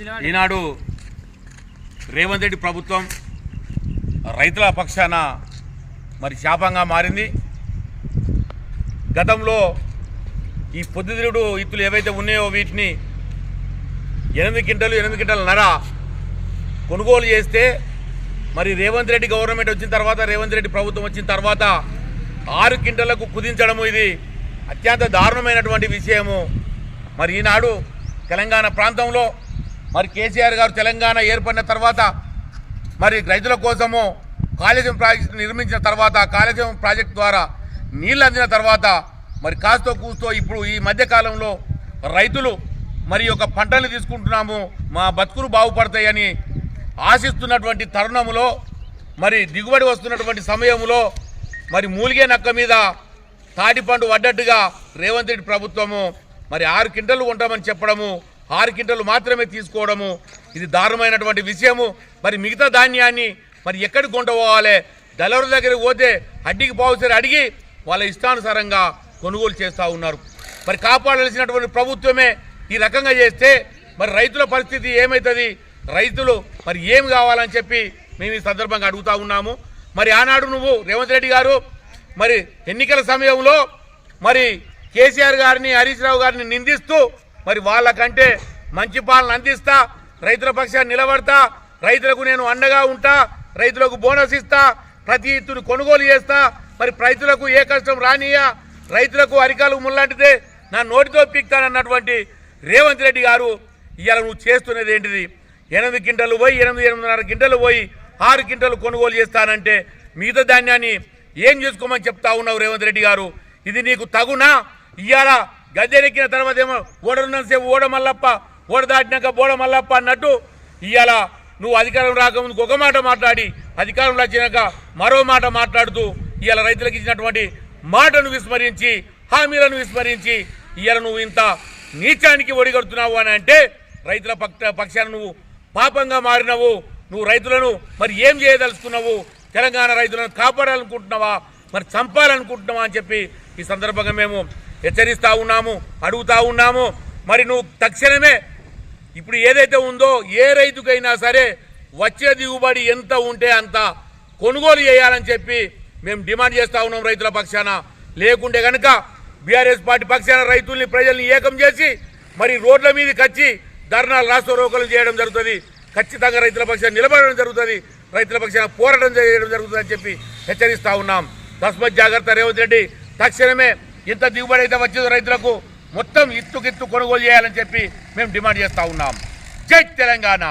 ఈనాడు రేవంత్ రెడ్డి ప్రభుత్వం రైతుల పక్షాన మరి శాపంగా మారింది. గతంలో ఈ పొద్దుతిరుడు ఇత్తులు ఏవైతే ఉన్నాయో వీటిని ఎనిమిది క్వింటలు ఎనిమిది క్వింటల నర కొనుగోలు చేస్తే మరి రేవంత్ రెడ్డి గవర్నమెంట్ వచ్చిన తర్వాత రేవంత్ రెడ్డి ప్రభుత్వం వచ్చిన తర్వాత ఆరు క్వింటలకు కుదించడము ఇది అత్యంత దారుణమైనటువంటి విషయము. మరి ఈనాడు తెలంగాణ ప్రాంతంలో మరి కేసీఆర్ గారు తెలంగాణ ఏర్పడిన తర్వాత మరి రైతుల కోసము కాళేజం ప్రాజెక్టు నిర్మించిన తర్వాత కాళేజం ప్రాజెక్టు ద్వారా నీళ్ళు అందిన తర్వాత మరి కాస్తో కూస్తో ఇప్పుడు ఈ మధ్యకాలంలో రైతులు మరి ఒక పంటలు తీసుకుంటున్నాము మా బతుకులు బాగుపడతాయని ఆశిస్తున్నటువంటి తరుణములో మరి దిగుబడి వస్తున్నటువంటి సమయంలో మరి మూలిగే నక్క మీద తాటిపండు వడ్డట్టుగా రేవంత్ రెడ్డి ప్రభుత్వము మరి ఆరు కింటలు ఉంటామని చెప్పడము ఆరు క్వింటలు మాత్రమే తీసుకోవడము. ఇది దారుణమైనటువంటి విషయము. మరి మిగతా ధాన్యాన్ని మరి ఎక్కడికి కొండపోవాలి డెలవరీ దగ్గరికి పోతే అడ్డికి పావుసరి అడిగి వాళ్ళ ఇష్టానుసారంగా కొనుగోలు చేస్తూ ఉన్నారు. మరి కాపాడాల్సినటువంటి ప్రభుత్వమే ఈ రకంగా చేస్తే మరి రైతుల పరిస్థితి ఏమవుతుంది రైతులు మరి ఏం కావాలని చెప్పి మేము ఈ సందర్భంగా అడుగుతా ఉన్నాము. మరి ఆనాడు నువ్వు రేవంత్ రెడ్డి గారు మరి ఎన్నికల సమయంలో మరి కేసీఆర్ గారిని హరీష్ రావు గారిని నిందిస్తూ మరి వాళ్ళకంటే మంచి పాలన అందిస్తా రైతుల పక్షాన్ని నిలబడతా రైతులకు నేను అండగా ఉంటా రైతులకు బోనస్ ఇస్తా ప్రతి ఇత్తును కొనుగోలు చేస్తా మరి రైతులకు ఏ కష్టం రానియా రైతులకు అరికాలు ముల్లాంటిదే నా నోటితో పీక్తానన్నటువంటి రేవంత్ రెడ్డి గారు ఇవాళ నువ్వు చేస్తున్నది ఏంటిది? ఎనిమిది గింటలు పోయి ఎనిమిది ఎనిమిదిన్నర గింటలు పోయి ఆరు గింటలు కొనుగోలు చేస్తానంటే మిగతా ధాన్యాన్ని ఏం చేసుకోమని చెప్తా ఉన్నావు రేవంత్ రెడ్డి గారు? ఇది నీకు తగునా? ఇవాళ గద్దెనెక్కిన తర్వాత ఏమో ఓడరున్నంతసేపు ఓడ మల్లప్ప ఓడ దాటినాక బోడ మల్లప్ప అన్నట్టు ఇవాళ నువ్వు అధికారం రాకముందుకు ఒక మాట మాట్లాడి అధికారంలో వచ్చినాక మరో మాట మాట్లాడుతూ ఇవాళ రైతులకు ఇచ్చినటువంటి మాటను విస్మరించి హామీలను విస్మరించి ఇవాళ నువ్వు ఇంత నీచానికి ఒడిగడుతున్నావు అని అంటే రైతుల పక్ష పక్షాన్ని నువ్వు పాపంగా మారినవు. నువ్వు రైతులను మరి ఏం చేయదలుచుకున్నావు? తెలంగాణ రైతులను కాపాడాలనుకుంటున్నావా? మరి చంపాలనుకుంటున్నావా అని చెప్పి ఈ సందర్భంగా మేము హెచ్చరిస్తూ ఉన్నాము అడుగుతా ఉన్నాము. మరి నువ్వు తక్షణమే ఇప్పుడు ఏదైతే ఉందో ఏ రైతుకైనా సరే వచ్చే దిగుబడి ఎంత ఉంటే అంత కొనుగోలు చేయాలని చెప్పి మేము డిమాండ్ చేస్తూ ఉన్నాం రైతుల పక్షాన. లేకుంటే కనుక బీఆర్ఎస్ పార్టీ పక్షాన రైతుల్ని ప్రజల్ని ఏకం చేసి మరి రోడ్ల మీదకి వచ్చి ధర్నాలు రాష్ట్ర చేయడం జరుగుతుంది. ఖచ్చితంగా రైతుల పక్షాన నిలబడడం జరుగుతుంది. రైతుల పక్షాన పోరాటం చేయడం జరుగుతుంది అని చెప్పి హెచ్చరిస్తా ఉన్నాం. తస్మత్ జాగ్రత్త రేవంత్ రెడ్డి. తక్షణమే ఇంత దిగుబడి అయితే వచ్చేదో రైతులకు మొత్తం ఇత్తుకిత్తు కొనుగోలు చేయాలని చెప్పి మేము డిమాండ్ చేస్తూ ఉన్నాం. జై తెలంగాణ.